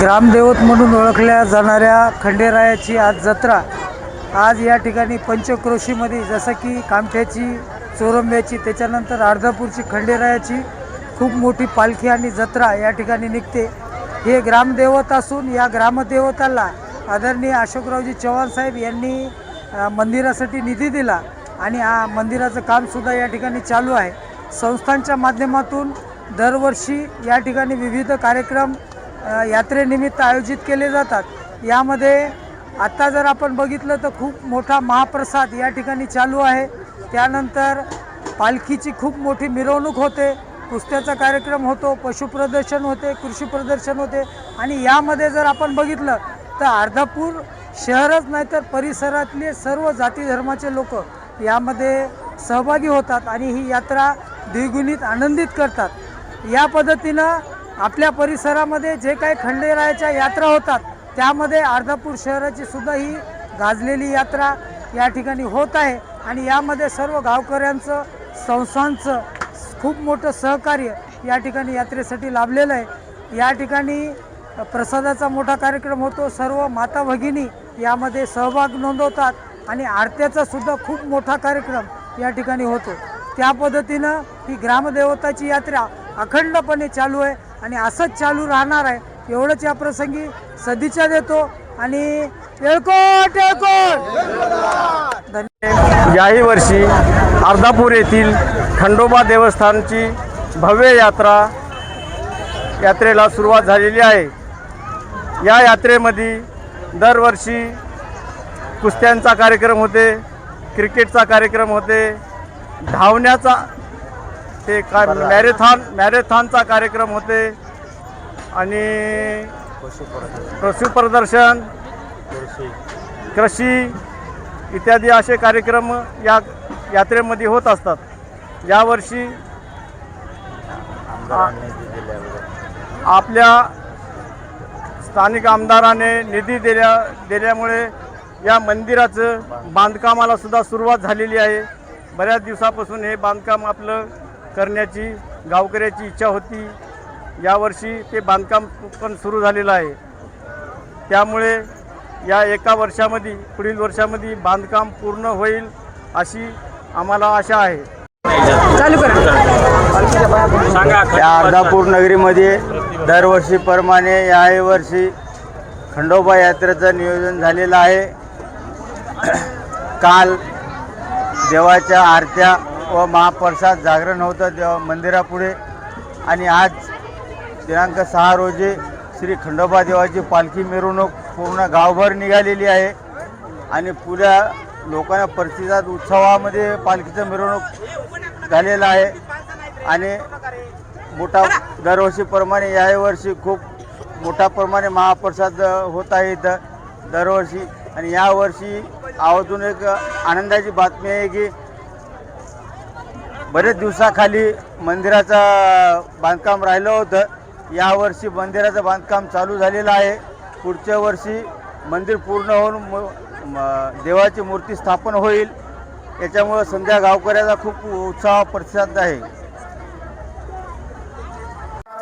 ग्रामदेवत म्हणून ओळखल्या जाणाऱ्या खंडेरायाची आज जत्रा. आज या ठिकाणी पंचक्रोशीमध्ये जसं की कामठ्याची चोरंब्याची त्याच्यानंतर अर्धापूरची खंडेरायाची खूप मोठी पालखी आणि जत्रा या ठिकाणी निघते. हे ग्रामदेवत असून या ग्रामदेवताला आदरणीय अशोकरावजी चव्हाण साहेब यांनी मंदिरासाठी निधी दिला आणि हा मंदिराचं कामसुद्धा या ठिकाणी चालू आहे. संस्थांच्या माध्यमातून दरवर्षी या ठिकाणी विविध कार्यक्रम यात्रेनिमित्त आयोजित केले जातात. यामध्ये आत्ता जर आपण बघितलं तर खूप मोठा महाप्रसाद या ठिकाणी चालू आहे. त्यानंतर पालखीची खूप मोठी मिरवणूक होते कुस्त्याचा कार्यक्रम होतो पशुप्रदर्शन होते कृषी प्रदर्शन होते. आणि यामध्ये जर आपण बघितलं तर अर्धापूर शहरच नाही तर परिसरातले सर्व जाती धर्माचे लोक यामध्ये सहभागी होतात आणि ही यात्रा द्विगुणित आनंदित करतात. या पद्धतीनं आपल्या परिसरामध्ये जे काही खंडेरायाच्या यात्रा होतात त्यामध्ये अर्धापूर शहराची सुद्धा ही गाजलेली यात्रा या ठिकाणी होत आहे आणि यामध्ये सर्व गावकऱ्यांचं संस्थांचं खूप मोठं सहकार्य या ठिकाणी यात्रेसाठी लाभलेलं आहे. या ठिकाणी प्रसादाचा मोठा कार्यक्रम होतो. सर्व माता भगिनी यामध्ये सहभाग नोंदवतात आणि आरत्याचा सुद्धा खूप मोठा कार्यक्रम या ठिकाणी होतो. त्या पद्धतीनं ही ग्रामदेवताची यात्रा अखंडपणे चालू आहे आणि असंच चालू राहणार आहे. एवढंच या प्रसंगी सदिच्छा देतो आणि येळकोट येळकोट याही वर्षी अर्धापूर येथील खंडोबा देवस्थानची भव्य यात्रा यात्रेला सुरुवात झालेली आहे. या यात्रेमध्ये दरवर्षी कुस्त्यांचा कार्यक्रम होते क्रिकेटचा कार्यक्रम होते धावण्याचा ते काय मॅरेथॉन मॅरेथॉनचा कार्यक्रम होते. आणि पशुप्रदर्शन कृषी इत्यादी असे कार्यक्रम या यात्रेमध्ये होत असतात. यावर्षी आपल्या स्थानिक आमदाराने निधी दिल्या दिल्यामुळे या मंदिराचं बांधकामाला सुद्धा सुरुवात झालेली आहे. बऱ्याच दिवसापासून हे बांधकाम आपलं करण्याची गावकऱ्याची इच्छा होती. यावर्षी ते बांधकाम पण सुरू झालेलं आहे. त्यामुळे या एका वर्षामध्ये पुढील वर्षामध्ये बांधकाम पूर्ण होईल अशी आम्हाला आशा आहे. या अर्धापूर नगरीमध्ये दरवर्षीप्रमाणे याही वर्षी खंडोबा यात्रेचं नियोजन झालेलं आहे. काल देवाच्या आरत्या व महाप्रसाद जागरण होतं देवा मंदिरापुढे. आणि आज दिनांक सहा रोजी श्री खंडोबा देवाची पालखी मिरवणूक पूर्ण गावभर निघालेली आहे. आणि पुऱ्या लोकांना प्रतिसाद उत्सवामध्ये पालखीचं मिरवणूक झालेलं आहे. आणि मोठा दरवर्षीप्रमाणे यावर्षी खूप मोठ्या प्रमाणे महाप्रसाद होत आहे इथं दरवर्षी. आणि यावर्षी आवर्जून एक आनंदाची बातमी आहे की बरेच दिवसाखाली मंदिराचं बांधकाम राहिलं होतं. यावर्षी मंदिराचं बांधकाम चालू झालेलं आहे. पुढच्या वर्षी मंदिर पूर्ण होऊन म- देवाची मूर्ती स्थापन होईल. याच्यामुळं संध्या गावकऱ्याचा खूप उत्साह प्रतिसाद आहे.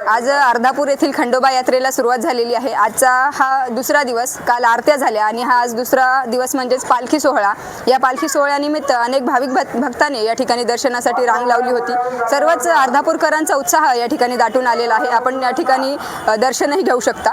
आज अर्धापूर येथील खंडोबा यात्रेला सुरुवात झालेली आहे. आजचा हा दुसरा दिवस काल आरत्या झाल्या आणि हा आज दुसरा दिवस म्हणजेच पालखी सोहळा. या पालखी सोहळ्यानिमित्त अनेक भाविक भक्त भक्तांनी या ठिकाणी दर्शनासाठी रांग लावली होती. सर्वच अर्धापूरकरांचा उत्साह या ठिकाणी दाटून आलेला आहे. आपण या ठिकाणी दर्शनही घेऊ शकता.